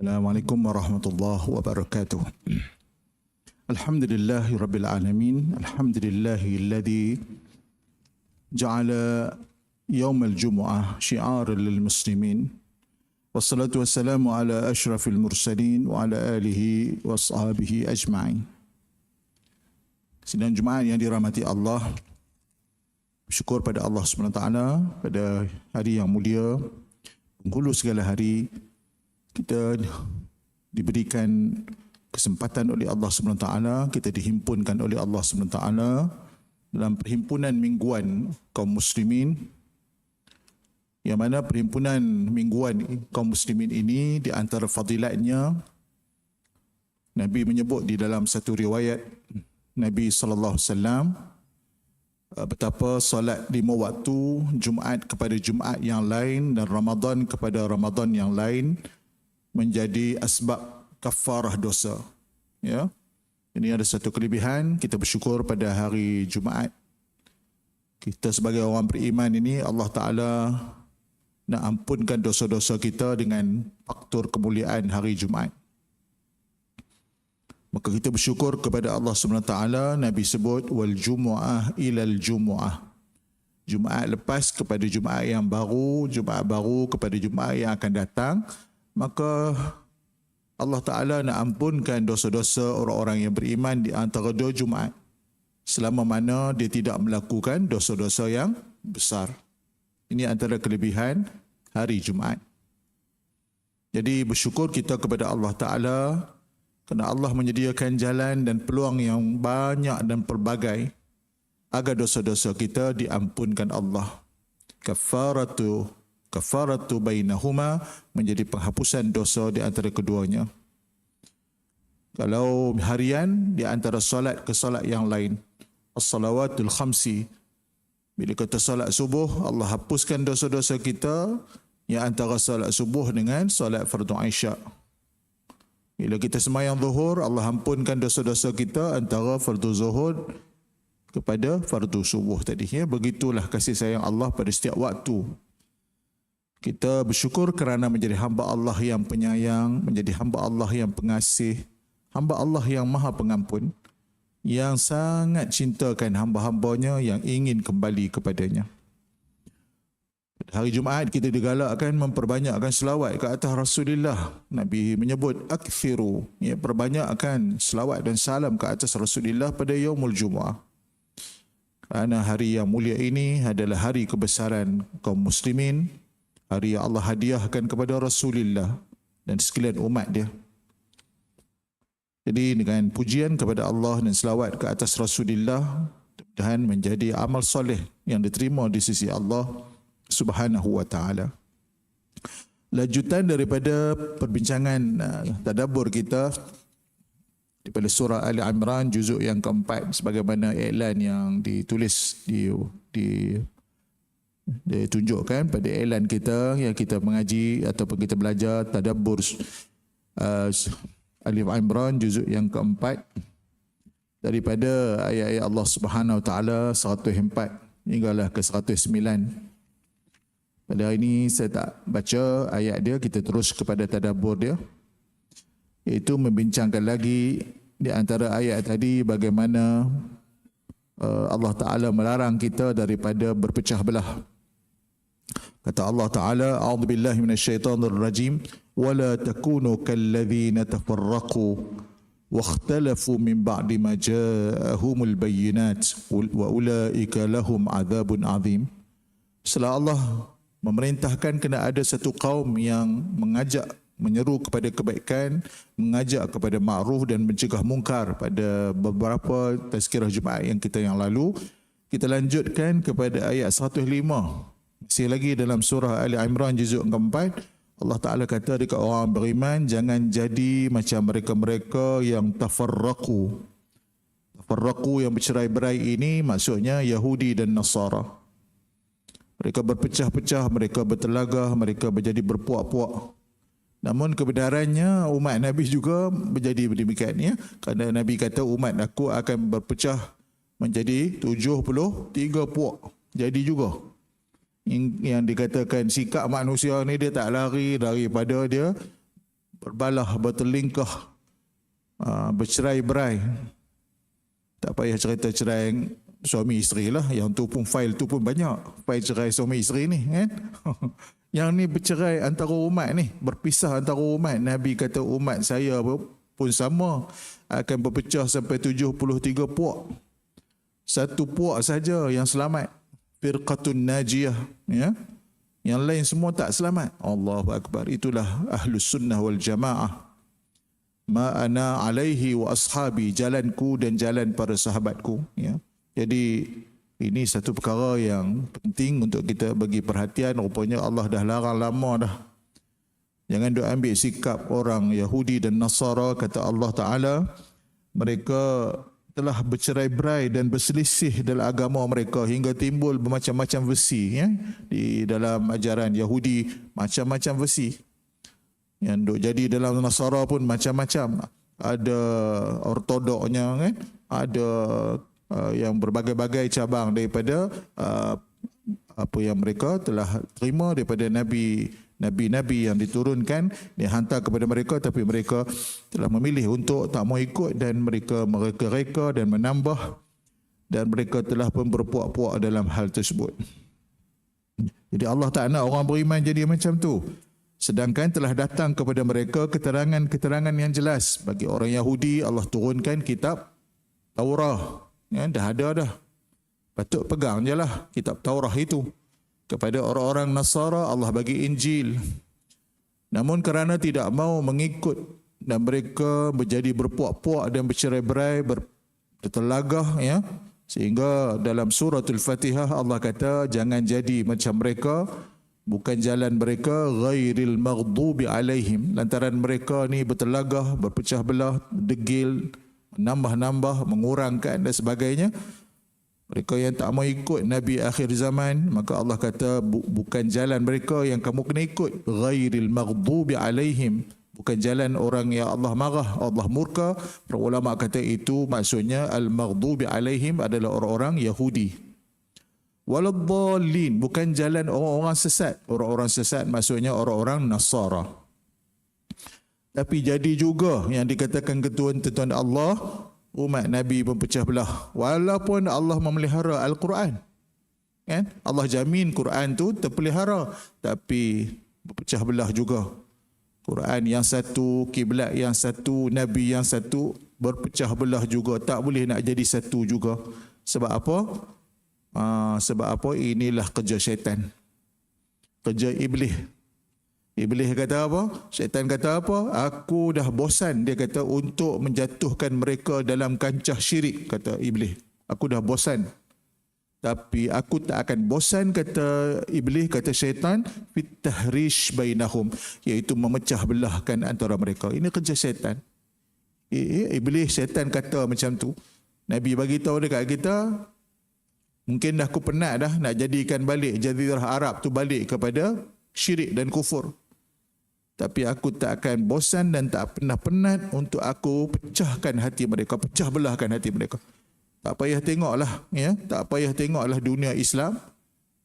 السلام عليكم ورحمة الله وبركاته. الحمد لله رب العالمين. الحمد لله الذي جعل يوم الجمعة شعار للمسلمين. والصلاة والسلام على أشرف المرسلين وعلى آله وأصحابه أجمعين. سيدنا الجمعة يعني رحمتي الله بشكر pada الله سبحانه وتعالى pada hari yang mulia. Penghulu segala hari. Kita diberikan kesempatan oleh Allah SWT Kita dihimpunkan oleh Allah SWT Dalam perhimpunan mingguan kaum muslimin yang mana perhimpunan mingguan kaum muslimin ini di antara fadilatnya Nabi menyebut di dalam satu riwayat Nabi sallallahu alaihi wasallam uh, betapa solat lima waktu Jumaat kepada Jumaat yang lain dan Ramadan kepada Ramadan yang lain menjadi asbab kafarah dosa ya ini ada satu kelebihan kita bersyukur pada hari Jumaat kita sebagai orang beriman ini Allah Taala nak ampunkan dosa-dosa kita dengan faktor kemuliaan hari Jumaat. Maka kita bersyukur kepada Allah SWT, Nabi sebut, wal jumu'ah ilal jumu'ah. Jumaat lepas kepada Jumaat yang baru, Jumaat baru kepada Jumaat yang akan datang, maka Allah Ta'ala nak ampunkan dosa-dosa orang-orang yang beriman di antara dua Jumaat. Selama mana dia tidak melakukan dosa-dosa yang besar. Ini antara kelebihan hari Jumaat. Jadi bersyukur kita kepada Allah Ta'ala kerana Allah menyediakan jalan dan peluang yang banyak dan pelbagai agar dosa-dosa kita diampunkan Allah. Kafaratu kafaratu bainahuma menjadi penghapusan dosa di antara keduanya. Kalau harian di antara solat ke solat yang lain, as-salawatul khamsi bila kita solat subuh, Allah hapuskan dosa-dosa kita yang antara solat subuh dengan solat fardu Aisyah. Bila kita semayang zuhur, Allah ampunkan dosa-dosa kita antara fardu zuhur kepada fardu subuh tadi. Ya, begitulah kasih sayang Allah pada setiap waktu. Kita bersyukur kerana menjadi hamba Allah yang penyayang, menjadi hamba Allah yang pengasih, hamba Allah yang maha pengampun yang sangat cintakan hamba-hambanya yang ingin kembali kepadanya. Hari Jumaat kita digalakkan memperbanyakkan selawat ke atas Rasulullah. Nabi menyebut akthiru, ya perbanyakkan selawat dan salam ke atas Rasulullah pada yaumul Jumaat. Kerana hari yang mulia ini adalah hari kebesaran kaum muslimin, hari yang Allah hadiahkan kepada Rasulullah dan sekalian umat dia. Jadi dengan pujian kepada Allah dan selawat ke atas Rasulullah dan menjadi amal soleh yang diterima di sisi Allah Subhanahu wa taala. Lanjutan daripada perbincangan uh, tadabbur kita daripada surah Ali Imran juzuk yang keempat sebagaimana iklan yang ditulis di di ditunjukkan pada iklan kita yang kita mengaji ataupun kita belajar tadabbur uh, Alif Imran juzuk yang keempat daripada ayat-ayat Allah Subhanahu Wa Taala 104 hinggalah ke 109. Pada hari ini saya tak baca ayat dia, kita terus kepada tadabbur dia. Iaitu membincangkan lagi di antara ayat tadi bagaimana uh, Allah Taala melarang kita daripada berpecah belah. Kata Allah Taala, "A'udzubillahi minasyaitonirrajim." rajim ولا تكونوا كالذين تفرقوا واختلفوا من بعد ما جاءهم البينات واولئك لهم عذاب عظيم Setelah Allah memerintahkan kena ada satu kaum yang mengajak menyeru kepada kebaikan, mengajak kepada ma'ruf dan mencegah mungkar pada beberapa tazkirah Jumaat yang kita yang lalu. Kita lanjutkan kepada ayat 105. masih lagi dalam surah Ali Imran juzuk keempat. Allah Ta'ala kata dekat orang beriman, jangan jadi macam mereka-mereka yang tafarraku. Tafarraku yang bercerai-berai ini maksudnya Yahudi dan Nasara. Mereka berpecah-pecah, mereka bertelagah, mereka menjadi berpuak-puak. Namun kebenarannya umat Nabi juga menjadi demikian ya. Kerana Nabi kata umat aku akan berpecah menjadi 70 tiga puak. Jadi juga yang dikatakan sikap manusia ni dia tak lari daripada dia berbalah, bertelingkah, uh, bercerai-berai. Tak payah cerita cerai suami isteri lah. Yang tu pun file tu pun banyak. File cerai suami isteri ni kan. Yang ni bercerai antara umat ni. Berpisah antara umat. Nabi kata umat saya pun sama. Akan berpecah sampai 73 puak. Satu puak saja yang selamat. Firqatun Najiyah. Ya. Yang lain semua tak selamat. Allahu Akbar. Itulah Ahlus Sunnah wal Jamaah. Ma ana alaihi wa ashabi. Jalanku dan jalan para sahabatku. Ya. Jadi ini satu perkara yang penting untuk kita bagi perhatian. Rupanya Allah dah larang lama dah. Jangan duk ambil sikap orang Yahudi dan Nasara. Kata Allah Ta'ala. Mereka telah bercerai-berai dan berselisih dalam agama mereka hingga timbul bermacam-macam versi ya di dalam ajaran Yahudi macam-macam versi yang duk jadi dalam Nasara pun macam-macam. Ada ortodoknya kan ada uh, yang berbagai-bagai cabang daripada uh, apa yang mereka telah terima daripada Nabi nabi-nabi yang diturunkan dihantar kepada mereka tapi mereka telah memilih untuk tak mau ikut dan mereka mereka-reka dan menambah dan mereka telah pun berpuak-puak dalam hal tersebut. Jadi Allah tak nak orang beriman jadi macam tu. Sedangkan telah datang kepada mereka keterangan-keterangan yang jelas. Bagi orang Yahudi, Allah turunkan kitab Taurah. Ya, dah ada dah. Patut pegang je lah kitab Taurah itu kepada orang-orang Nasara Allah bagi Injil. Namun kerana tidak mau mengikut dan mereka menjadi berpuak-puak dan bercerai-berai bertelagah ya sehingga dalam surah Al-Fatihah Allah kata jangan jadi macam mereka bukan jalan mereka ghairil maghdubi alaihim lantaran mereka ni bertelagah berpecah belah degil menambah-nambah mengurangkan dan sebagainya mereka yang tak mau ikut Nabi akhir zaman maka Allah kata bukan jalan mereka yang kamu kena ikut. Ghairil maghdubi alaihim. Bukan jalan orang yang Allah marah Allah murka. Para ulama kata itu maksudnya al maghdubi alaihim adalah orang-orang Yahudi. Waladdallin bukan jalan orang-orang sesat. Orang-orang sesat maksudnya orang-orang Nasara. Tapi jadi juga yang dikatakan ketuan-ketuan Allah umat Nabi pun pecah belah. Walaupun Allah memelihara Al-Quran. Kan? Allah jamin Quran tu terpelihara. Tapi berpecah belah juga. Quran yang satu, kiblat yang satu, Nabi yang satu berpecah belah juga. Tak boleh nak jadi satu juga. Sebab apa? Aa, ah, sebab apa? Inilah kerja syaitan. Kerja iblis. Iblis kata apa? Syaitan kata apa? Aku dah bosan dia kata untuk menjatuhkan mereka dalam kancah syirik kata Iblis. Aku dah bosan. Tapi aku tak akan bosan kata Iblis kata syaitan fit tahrish bainahum iaitu memecah belahkan antara mereka. Ini kerja syaitan. Iblis syaitan kata macam tu. Nabi bagi tahu dekat kita mungkin dah aku penat dah nak jadikan balik jazirah Arab tu balik kepada syirik dan kufur tapi aku tak akan bosan dan tak pernah penat untuk aku pecahkan hati mereka, pecah belahkan hati mereka. Tak payah tengoklah, ya. Tak payah tengoklah dunia Islam.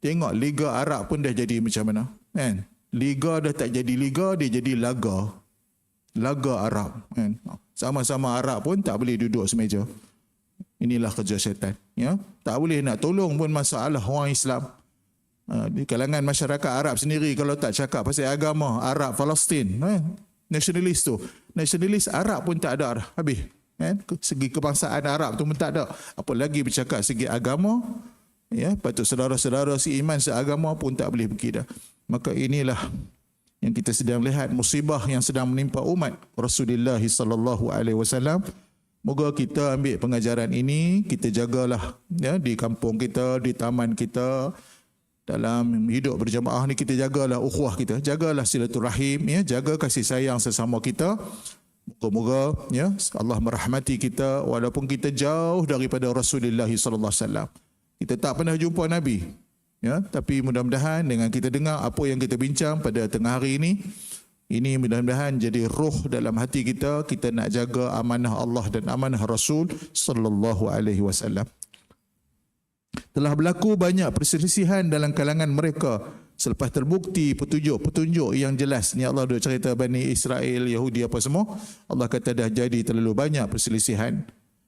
Tengok Liga Arab pun dah jadi macam mana, kan? Liga dah tak jadi liga, dia jadi laga. Laga Arab, kan? Sama-sama Arab pun tak boleh duduk semeja. Inilah kerja syaitan, ya. Tak boleh nak tolong pun masalah orang Islam. Ha, di kalangan masyarakat Arab sendiri kalau tak cakap pasal agama Arab Palestin eh, nasionalis tu. Nasionalis Arab pun tak ada habis eh, segi kebangsaan Arab tu pun tak ada. Apa lagi bercakap segi agama? Ya patut saudara-saudara si iman seagama pun tak boleh pergi dah maka inilah yang kita sedang lihat musibah yang sedang menimpa umat Rasulullah sallallahu alaihi wasallam. Moga kita ambil pengajaran ini, kita jagalah ya, di kampung kita, di taman kita, dalam hidup berjamaah ni kita jagalah ukhuwah kita jagalah silaturahim ya. Jaga kasih sayang sesama kita. Moga-moga ya Allah merahmati kita walaupun kita jauh daripada Rasulullah sallallahu alaihi wasallam. Kita tak pernah jumpa nabi ya. Tapi mudah-mudahan dengan kita dengar apa yang kita bincang pada tengah hari ini ini mudah-mudahan jadi roh dalam hati kita kita nak jaga amanah Allah dan amanah Rasul sallallahu alaihi wasallam telah berlaku banyak perselisihan dalam kalangan mereka Selepas terbukti petunjuk-petunjuk yang jelas ni Allah dah cerita Bani Israel, Yahudi apa semua, Allah kata dah jadi terlalu banyak perselisihan.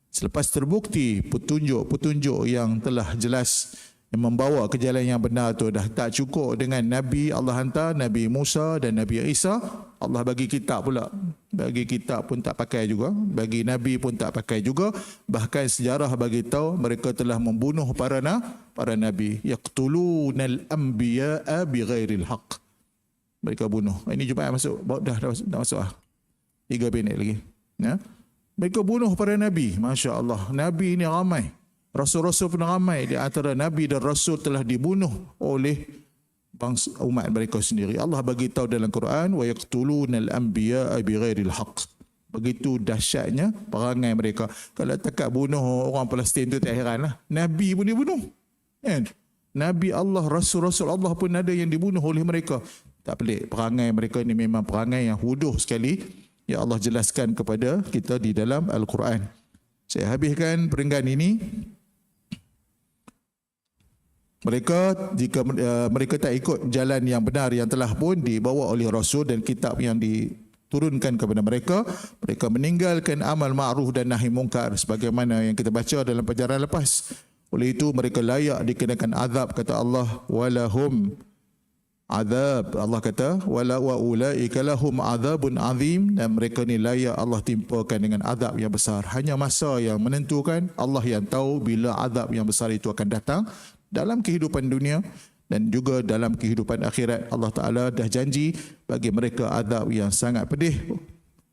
Selepas terbukti petunjuk-petunjuk yang telah jelas yang membawa ke jalan yang benar tu dah tak cukup dengan Nabi Allah hantar Nabi Musa dan Nabi Isa Allah bagi kitab pula bagi kitab pun tak pakai juga. Bagi Nabi pun tak pakai juga. Bahkan sejarah bagi tahu mereka telah membunuh para na para Nabi. Yaqtulunal anbiya'a bighairil haqq. Mereka bunuh. Ini Jumaat masuk. Dah dah, dah masuk ah. 3 minit lagi. Ya? Mereka bunuh para Nabi. Masya Allah. Nabi ini ramai. Rasul-rasul pun ramai di antara Nabi dan Rasul telah dibunuh oleh bangsa umat mereka sendiri. Allah bagi tahu dalam Quran wa yaqtulunal anbiya bighairil haqq. Begitu dahsyatnya perangai mereka. Kalau takat bunuh orang Palestin tu tak heranlah. Nabi pun dibunuh. Kan? Nabi Allah, Rasul-Rasul Allah pun ada yang dibunuh oleh mereka. Tak pelik. Perangai mereka ini memang perangai yang huduh sekali. Ya Allah jelaskan kepada kita di dalam Al-Quran. Saya habiskan peringgan ini mereka jika uh, mereka tak ikut jalan yang benar yang telah pun dibawa oleh rasul dan kitab yang diturunkan kepada mereka mereka meninggalkan amal ma'ruf dan nahi mungkar. Sebagaimana yang kita baca dalam pelajaran lepas oleh itu mereka layak dikenakan azab kata Allah walahum azab. Allah kata wala wa ulaika lahum azabun azim. Dan mereka ni layak Allah timpakan dengan azab yang besar. Hanya masa yang menentukan Allah yang tahu bila azab yang besar itu akan datang dalam kehidupan dunia dan juga dalam kehidupan akhirat. Allah Taala dah janji bagi mereka azab yang sangat pedih.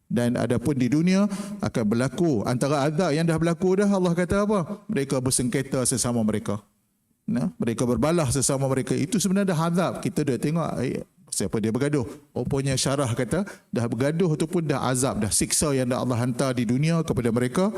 Dan adapun di dunia akan berlaku. Antara azab yang dah berlaku dah Allah kata apa? Mereka bersengketa sesama mereka. Nah mereka berbalah sesama mereka. Itu sebenarnya dah azab. Kita dah tengok eh, siapa dia bergaduh? Rupanya syarah kata dah bergaduh ataupun dah azab dah siksa yang dah Allah hantar di dunia kepada mereka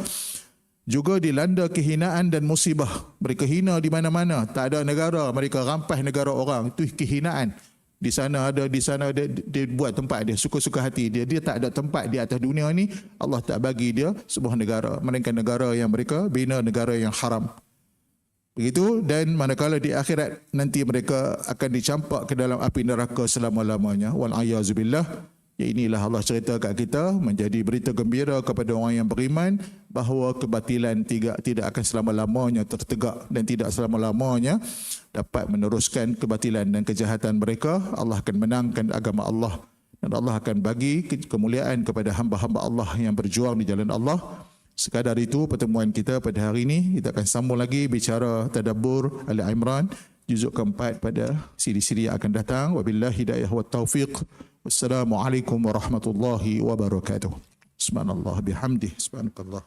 juga dilanda kehinaan dan musibah. Mereka hina di mana-mana. Tak ada negara. Mereka rampas negara orang. Itu kehinaan. Di sana ada, di sana ada, dia buat tempat dia. Suka-suka hati dia. Dia tak ada tempat di atas dunia ni. Allah tak bagi dia sebuah negara. Melainkan negara yang mereka bina negara yang haram. Begitu dan manakala di akhirat nanti mereka akan dicampak ke dalam api neraka selama-lamanya. Wal'ayyazubillah. Ya inilah Allah cerita kat kita menjadi berita gembira kepada orang yang beriman bahawa kebatilan tidak tidak akan selama-lamanya tertegak dan tidak selama-lamanya dapat meneruskan kebatilan dan kejahatan mereka. Allah akan menangkan agama Allah dan Allah akan bagi kemuliaan kepada hamba-hamba Allah yang berjuang di jalan Allah. Sekadar itu pertemuan kita pada hari ini kita akan sambung lagi bicara tadabbur Ali Imran juzuk keempat pada siri-siri yang akan datang. Wabillahi hidayah wa taufiq. Wassalamualaikum warahmatullahi wabarakatuh. Subhanallah bihamdih. Subhanakallah.